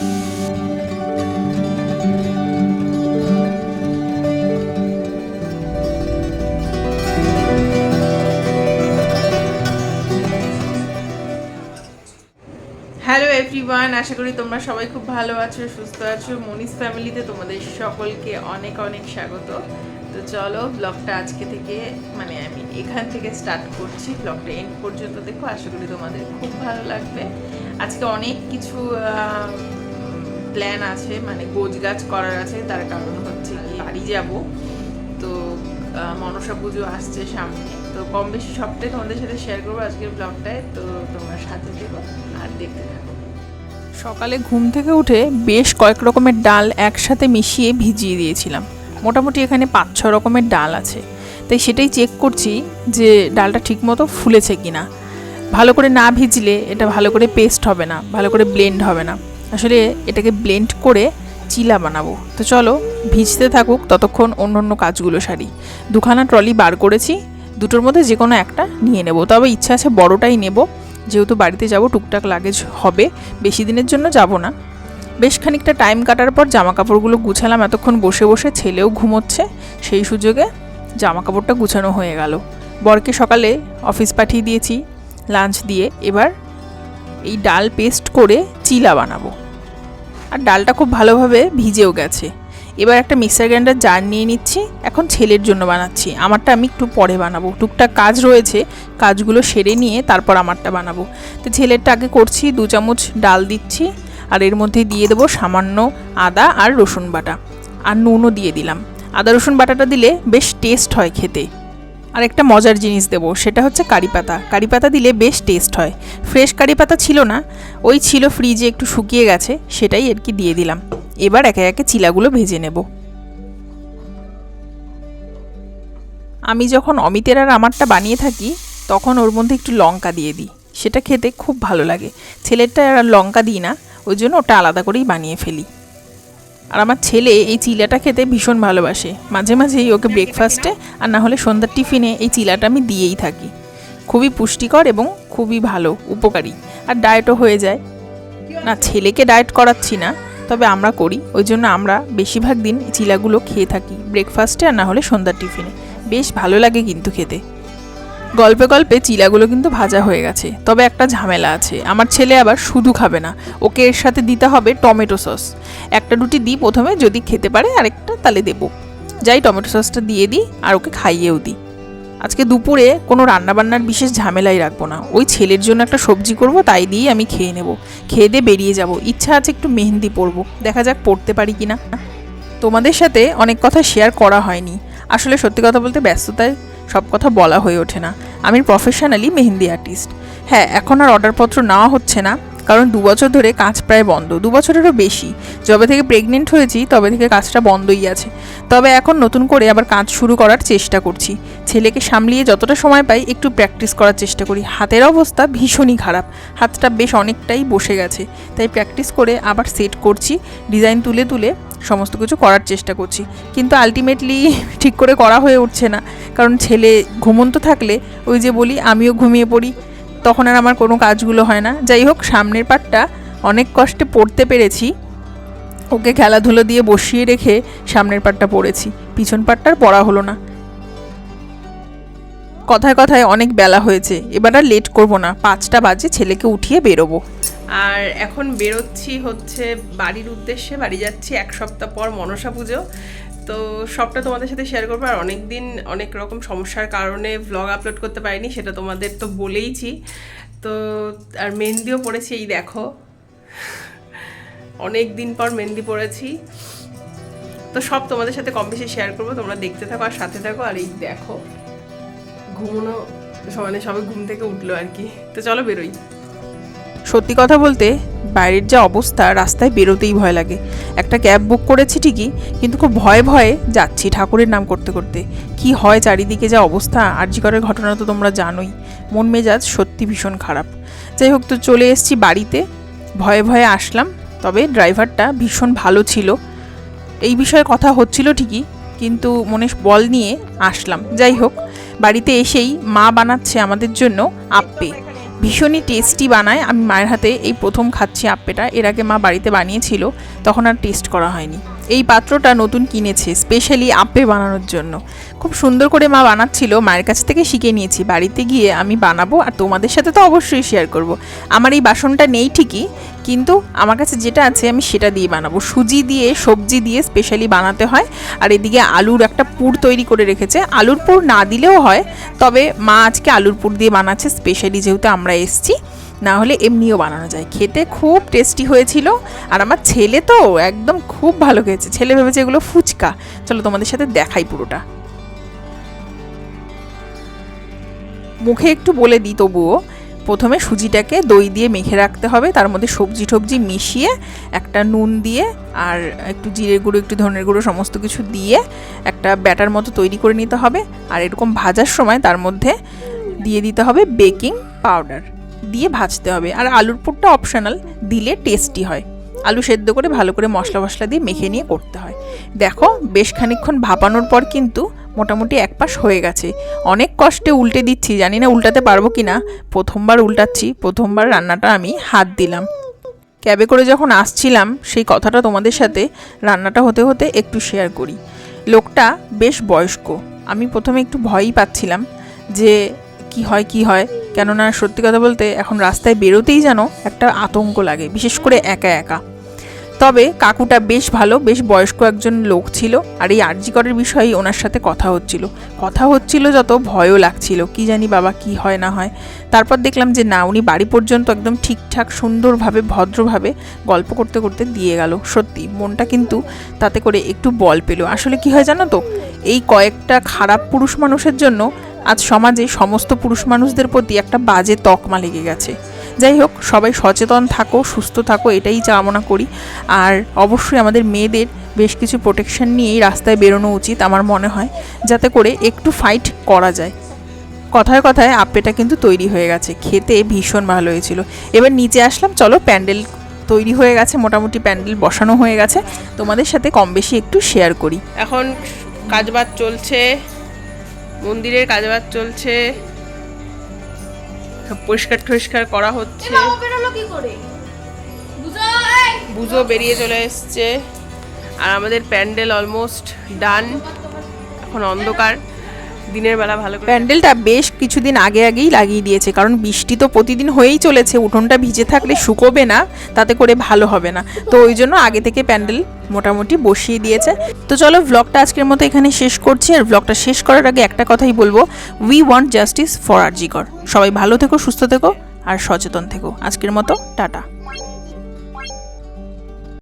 Hello everyone, আশা করি তোমরা সবাই খুব ভালো আছো, সুস্থ আছো। মনিস ফ্যামিলিতে তোমাদের সকলকে অনেক অনেক স্বাগত। তো চলো ব্লগটা আজকে থেকে মানে আমি এখান থেকে স্টার্ট করছি। ব্লগটা এন্ড পর্যন্ত দেখো, আশা করি তোমাদের খুব ভালো লাগবে। আজকে অনেক কিছু প্ল্যান আছে মানে গোছ গাছ করার আছে, তার কারণ হচ্ছে কি বাড়ি যাব। তো মনসা পুজো আসছে সামনে। তো কম বেশি সবটাই তোমাদের সাথে শেয়ার করব আজকের ব্লগটায় তো তোমরা সাথে থেকো আর দেখতে থাকো। সকালে ঘুম থেকে উঠে বেশ কয়েক রকমের ডাল একসাথে মিশিয়ে ভিজিয়ে দিয়েছিলাম। মোটামুটি এখানে পাঁচ, ছ রকমের ডাল আছে। তাই সেটাই চেক করছি যে ডালটা ঠিকমতো ফুলেছে কি না ভালো করে না ভিজলে এটা ভালো করে পেস্ট হবে না, ভালো করে ব্লেন্ড হবে না। আসলে এটাকে ব্লেন্ড করে চিলা বানাবো। তো চলো, ভিজতে থাকুক, ততক্ষণ অন্য অন্য কাজগুলো সারি। দুখানা ট্রলি বার করেছি, দুটোর মধ্যে যে কোনো একটা নিয়ে নেব। তবে ইচ্ছা আছে বড়টাই নেব। যেহেতু বাড়িতে যাব, টুকটাক লাগেজ হবে। বেশি দিনের জন্য যাব না। বেশ খানিকটা টাইম কাটার পর জামা কাপড়গুলো গুছালাম। এতক্ষণ বসে বসে ছেলেও ঘুমোচ্ছে। সেই সুযোগে জামা কাপড়টা গুছানো হয়ে গেল। বরকে সকালে অফিস পাঠিয়ে দিয়েছি লাঞ্চ দিয়ে। এবার এই ডাল পেস্ট করে চিলা বানাবো। আর ডালটা খুব ভালোভাবে ভিজেও গেছে। এবার একটা মিক্সার গ্রাইন্ডার জার নিয়ে নিচ্ছি। এখন ছেলের জন্য বানাচ্ছি। আমারটা আমি একটু পরে বানাবো। টুকটাক কাজ রয়েছে। কাজগুলো সেরে নিয়ে তারপর আমারটা বানাবো। তো ছেলেরটা আগে করছি, দু চামচ ডাল দিচ্ছি। আর এর মধ্যে দিয়ে দেবো সামান্য আদা আর রসুন বাটা। আর নুনও দিয়ে দিলাম। আদা রসুন বাটাটা দিলে বেশ টেস্ট হয় খেতে। আর একটা মজার জিনিস দেবো, সেটা হচ্ছে কারি পাতা। কারি পাতা দিলে বেশ টেস্ট হয়। ফ্রেশ কারি পাতা ছিল না, ওই ছিল ফ্রিজে একটু শুকিয়ে গেছে, সেটাই আর কি দিয়ে দিলাম। এবার একে একে চিলাগুলো ভেজে নেব। আমি যখন অমিতের আর আমারটা বানিয়ে থাকি, তখন ওর মধ্যে একটু লঙ্কা দিয়ে দিই। সেটা খেতে খুব ভালো লাগে। ছেলেরটা আর লঙ্কা দিই না, ওই জন্য ওটা আলাদা করেই বানিয়ে ফেলি। আর আমার ছেলে এই চিলাটা খেতে ভীষণ ভালোবাসে। মাঝে মাঝেই ওকে ব্রেকফাস্টে আর না হলে সন্ধ্যার টিফিনে এই চিলাটা আমি দিয়েই থাকি। খুবই পুষ্টিকর এবং খুবই ভালো, উপকারী। আর ডায়েটও হয়ে যায়। না, ছেলেকে ডায়েট করাচ্ছি না, তবে আমরা করি। ওই জন্য আমরা বেশিরভাগ দিন চিলাগুলো খেয়ে থাকি। ব্রেকফাস্টে আর না হলে সন্ধ্যার টিফিনে। বেশ ভালো লাগে কিন্তু খেতে। গল্পে গল্পে চিলাগুলো কিন্তু ভাজা হয়ে গেছে। তবে একটা ঝামেলা আছে। আমার ছেলে আবার শুধু খাবে না। ওকে এর সাথে দিতে হবে টমেটো সস। একটা রুটি দিই প্রথমে, যদি খেতে পারে আরেকটা তাহলে দেবো। যাই টমেটো সসটা দিয়ে দিই আর ওকে খাইয়েও দিই। আজকে দুপুরে কোনো রান্নাবান্নার বিশেষ ঝামেলাই রাখব না। ওই ছেলের জন্য একটা সবজি করব, তাই দিয়েই আমি খেয়ে নেব। খেয়ে দিয়ে বেরিয়ে যাব। ইচ্ছা আছে একটু মেহেন্দি পরবো। দেখা যাক পড়তে পারি কি না তোমাদের সাথে অনেক কথা শেয়ার করা হয়নি। আসলে সত্যি কথা বলতে ব্যস্ততায় সব কথা বলা হয়ে ওঠে না। আমি প্রফেশনালি মেহেন্দি আর্টিস্ট হ্যাঁ এখন আর অর্ডারপত্র নেওয়া হচ্ছে না। কারণ দু বছর ধরে কাজ প্রায় বন্ধ, দু বছরেরও বেশি। যবে থেকে প্রেগনেন্ট হয়েছি, তবে থেকে কাজটা বন্ধই আছে। তবে এখন নতুন করে আবার কাজ শুরু করার চেষ্টা করছি। ছেলেকে সামলিয়ে যতটা সময় পাই একটু প্র্যাকটিস করার চেষ্টা করি। হাতের অবস্থা ভীষণই খারাপ, হাতটা বেশ অনেকটাই বসে গেছে। তাই প্র্যাকটিস করে আবার সেট করছি ডিজাইন তুলে তুলে সমস্ত কিছু করার চেষ্টা করছি। কিন্তু আলটিমেটলি ঠিক করে করা হয়ে উঠছে না। কারণ ছেলে ঘুমন্ত থাকলে ওই যে বলি, আমিও ঘুমিয়ে পড়ি তখন আর আমার কোনো কাজগুলো হয় না। যাই হোক, সামনের পাটটা অনেক কষ্টে পড়তে পেরেছি। ওকে খেলাধুলো দিয়ে বসিয়ে রেখে সামনের পাটটা পড়েছি। পিছন পাটটার পড়া হলো না। কথায় কথায় অনেক বেলা হয়েছে। এবার আর লেট করব না। পাঁচটা বাজে ছেলেকে উঠিয়ে বেরোবো। আর এখন বেরোচ্ছি হচ্ছে বাড়ির উদ্দেশ্যে। বাড়ি যাচ্ছি এক সপ্তাহ পর মনসা পুজো। তো সবটা তোমাদের সাথে শেয়ার করব। আর অনেক দিন অনেক রকম সমস্যার কারণে ভ্লগ আপলোড করতে পারিনি, সেটা তোমাদের তো বলেইছি। তো আর মেহেন্দিও পড়েছি, এই দেখো। অনেক দিন পর মেহেন্দি পড়েছি। তো সব তোমাদের সাথে কম বেশি শেয়ার করব। তোমরা দেখতে থাকো আর সাথে থাকো। আর এই দেখো, ঘুমনো মানে সবাই ঘুম থেকে উঠল আর কি। তো চলো বেরোই। সত্যি কথা বলতে বাইরের যা অবস্থা রাস্তায় বেরোতেই ভয় লাগে। একটা ক্যাব বুক করেছি ঠিকই, কিন্তু খুব ভয়ে ভয়ে যাচ্ছি ঠাকুরের নাম করতে করতে। কি হয় চারিদিকে যা অবস্থা আর্যিকরের ঘটনা তো তোমরা জানোই। মন মেজাজ সত্যি ভীষণ খারাপ। যাই হোক, তো চলে এসছি বাড়িতে। ভয়ে ভয়ে আসলাম, তবে ড্রাইভারটা ভীষণ ভালো ছিল। এই বিষয়ে কথা হচ্ছিল ঠিকই, কিন্তু মনে বল নিয়ে আসলাম। যাই হোক, বাড়িতে এসেই মা বানাচ্ছে আমাদের জন্য আপ্পে ভীষণই টেস্টি বানায়। আমি মায়ের হাতে এই প্রথম খাচ্ছি আপ্পেটা। এর আগে মা বাড়িতে বানিয়েছিল, তখন আর টেস্ট করা হয়নি। এই পাত্রটা নতুন কিনেছে স্পেশালি আপে বানানোর জন্য। খুব সুন্দর করে মা বানাচ্ছিল, মায়ের কাছ থেকে শিখে নিয়েছি। বাড়িতে গিয়ে আমি বানাবো আর তোমাদের সাথে তো অবশ্যই শেয়ার করব। আমার এই বাসনটা নেই ঠিকই, কিন্তু আমার কাছে যেটা আছে আমি সেটা দিয়ে বানাবো। সুজি দিয়ে, সবজি দিয়ে স্পেশালি বানাতে হয়। আর এদিকে আলুর একটা পুর তৈরি করে রেখেছে। আলুর পুর না দিলেও হয়, তবে মা আজকে আলুর পুর দিয়ে বানাচ্ছে স্পেশালি যেহেতু আমরা এসছি। না হলে এমনিও বানানো যায়। খেতে খুব টেস্টি হয়েছিল। আর আমার ছেলে তো একদম খুব ভালো খেয়েছে। ছেলে ভেবেছে এগুলো ফুচকা। চলো তোমাদের সাথে দেখাই পুরোটা। মুখে একটু বলে দিই তবুও। প্রথমে সুজিটাকে দই দিয়ে মেখে রাখতে হবে। তার মধ্যে সবজি টবজি মিশিয়ে একটা নুন দিয়ে আর একটু জিরে গুঁড়ো, একটু ধনের গুঁড়ো সমস্ত কিছু দিয়ে একটা ব্যাটার মতো তৈরি করে নিতে হবে। আর এরকম ভাজার সময় তার মধ্যে দিয়ে দিতে হবে বেকিং পাউডার। দিয়ে ভাজতে হবে। আর আলুর পুরটা অপশনাল দিলে টেস্টি হয়। আলু সেদ্ধ করে ভালো করে মশলা মশলা দিয়ে মেখে নিয়ে করতে হয়। দেখো, বেশ খানিকক্ষণ ভাপানোর পর কিন্তু মোটামুটি এক পাশ হয়ে গেছে। অনেক কষ্টে উল্টে দিচ্ছি, জানি না উল্টাতে পারব কি না প্রথমবার উল্টাচ্ছি, প্রথমবার রান্নাটা আমি হাত দিলাম। ক্যাবে করে যখন আসছিলাম, সেই কথাটা তোমাদের সাথে রান্নাটা হতে হতে একটু শেয়ার করি। লোকটা বেশ বয়স্ক। আমি প্রথমে একটু ভয়ই পাচ্ছিলাম যে কি হয় কি হয়? কেননা সত্যি কথা বলতে এখন রাস্তায় বেরোতেই যেন একটা আতঙ্ক লাগে, বিশেষ করে একা একা। তবে কাকুটা বেশ ভালো, বেশ বয়স্ক একজন লোক ছিল আর এই আর্জিকরের বিষয়েই ওনার সাথে কথা হচ্ছিল। কথা হচ্ছিল যত ভয়ও লাগছিল, কি জানি বাবা কি হয়, না হয়। তারপর দেখলাম যে না, উনি বাড়ি পর্যন্ত একদম ঠিকঠাক, সুন্দরভাবে, ভদ্রভাবে গল্প করতে করতে দিয়ে গেল। সত্যি, মনটা কিন্তু তাতে করে একটু বল পেল। আসলে কি হয় জানো তো, এই কয়েকটা খারাপ পুরুষ মানুষের জন্য আজ সমাজে সমস্ত পুরুষ মানুষদের প্রতি একটা বাজে তকমা লেগে গেছে। যাই হোক, সবাই সচেতন থাকো, সুস্থ থাকো, এটাই কামনা করি। আর অবশ্যই আমাদের মেয়েদের বেশ কিছু প্রোটেকশন নিয়েই রাস্তায় বেরোনো উচিত আমার মনে হয়, যাতে করে একটু ফাইট করা যায়। কথায় কথায় আপ্পেটা কিন্তু তৈরি হয়ে গেছে, খেতে ভীষণ ভালো হয়েছিল। এবার নিচে আসলাম, চলো প্যান্ডেল তৈরি হয়ে গেছে, মোটামুটি প্যান্ডেল বসানো হয়ে গেছে। তোমাদের সাথে কম বেশি একটু শেয়ার করি। এখন কাজবাজ চলছে। মন্দিরের কাজবাজ চলছে। পরিষ্কার টরিষ্কার করা হচ্ছে। বুঝো বেরিয়ে চলে এসছে। আর আমাদের প্যান্ডেল অলমোস্ট ডান। এখন অন্ধকার। দিনের বেলা ভালো প্যান্ডেলটা বেশ কিছুদিন আগে আগেই লাগিয়ে দিয়েছে, কারণ বৃষ্টি তো প্রতিদিন হয়েই চলেছে, উঠোনটা ভিজে থাকলে শুকোবে না, তাতে করে ভালো হবে না। তো ওই জন্য আগে থেকে প্যান্ডেল মোটামুটি বসিয়ে দিয়েছে। তো চলো ব্লগটা আজকের মতো এখানে শেষ করছি, আর ব্লগটা শেষ করার আগে একটা কথাই বলব we want justice for RG Kar সবাই ভালো থেকো, সুস্থ থেকো, আর সচেতন থেকো। আজকের মতো, টাটা।